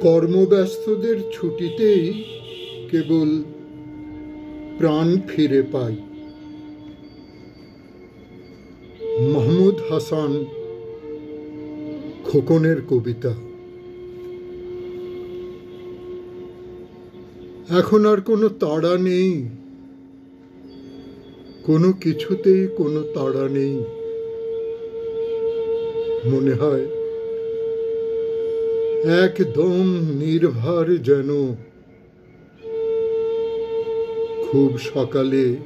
কর্মব্যস্তদের ছুটিতেই কেবল প্রাণ ফিরে পাই। মাহমুদ হাসান খোকনের কবিতা। এখন আর কোনো তাড়া নেই। কোনো কিছুতেই কোনো তাড়া নেই। মনে হয় একদম নির্ভার যেন। খুব সকালে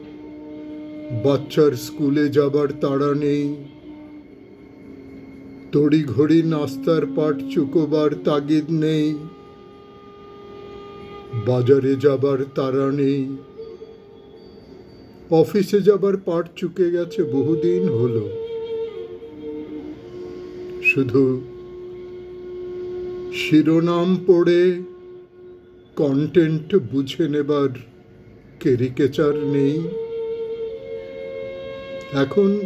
বাচ্চার স্কুলে যাবার তাড়া নেই। তড়িঘড়ি নাস্তার পাট চুকোবার তাগিদ নেই। বাজারে যাবার তাড়া নেই। অফিসে যাবার পাট চুকে গেছে বহুদিন হলো। শুধু শিরোনাম পড়ে কন্টেন্ট বুঝে নেবার কেরিকেচার নেই। এখন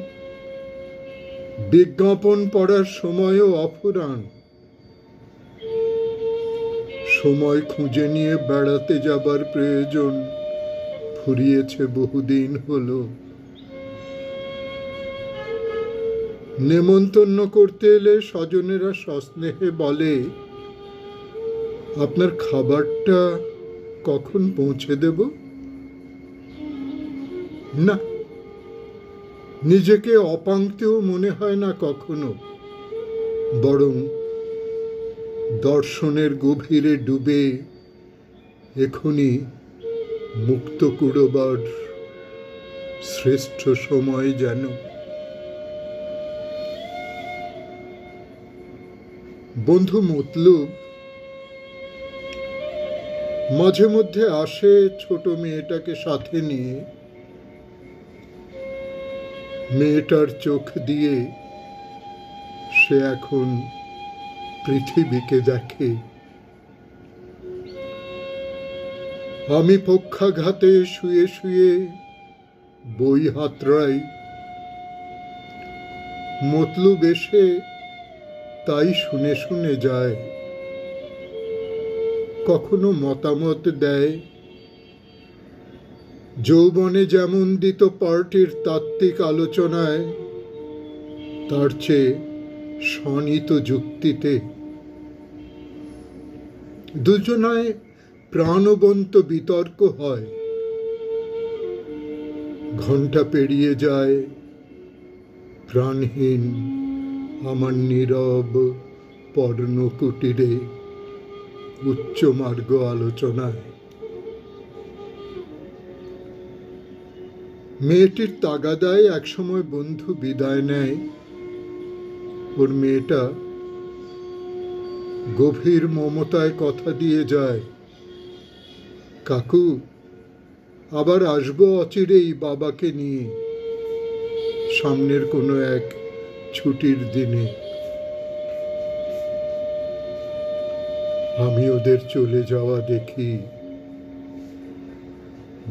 বিজ্ঞাপন পড়ার সময়ও অফুরান। সময় খুঁজে নিয়ে বেড়াতে যাবার প্রয়োজন ফুরিয়েছে বহুদিন হলো। নেমন্তন্ন করতে এলে স্বজনেরা সস্নেহে বলে আপনার খাবারটা কখন পৌঁছে দেব? না, নিজেকে অপাঙ্ক্তেও মনে হয় না কখনো, বরং দর্শনের গভীরে ডুবে এখনই মুক্ত কুড়োবার শ্রেষ্ঠ সময় যেন। বন্ধু মতলুব মাঝে মধ্যে আসে ছোট মেয়েটাকে সাথে নিয়ে। মেয়েটার চোখ দিয়ে সে এখন পৃথিবীকে দেখে। আমি পক্ষাঘাতে শুয়ে শুয়ে বই হাতড়াই। মতলুব এসে তাই শুনে শুনে যায়। কখনো মতামত দেয়। যৌবনে যেমন দিত পার্টির তাত্ত্বিক আলোচনায়, তার চেয়ে স্বনিত যুক্তিতে। দুজনায় প্রাণবন্ত বিতর্ক হয়। ঘণ্টা পেরিয়ে যায়, প্রাণহীন, আমার নীরব পর্ণকুটিরে। উচ্চ মার্গ আলোচনায়। মেয়েটির তাগাদায় একসময় বন্ধু বিদায় নেয়। ওর মেয়েটা গভীর মমতায় কথা দিয়ে যায়, কাকু, আবার আসব অচিরেই বাবাকে নিয়ে। সামনের কোনো এক ছুটির দিনে। আমি ওদের চলে যাওয়া দেখি।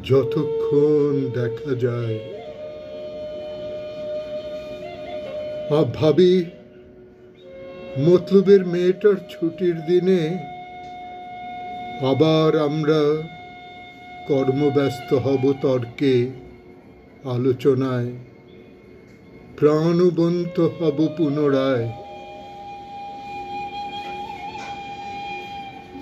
যতক্ষণ দেখা যায় ভাবি, মতলবের মেয়েটার ছুটির দিনে আবার আমরা কর্মব্যস্ত হব তর্কে, আলোচনায়। প্রাণবন্ত হব পুনরায়।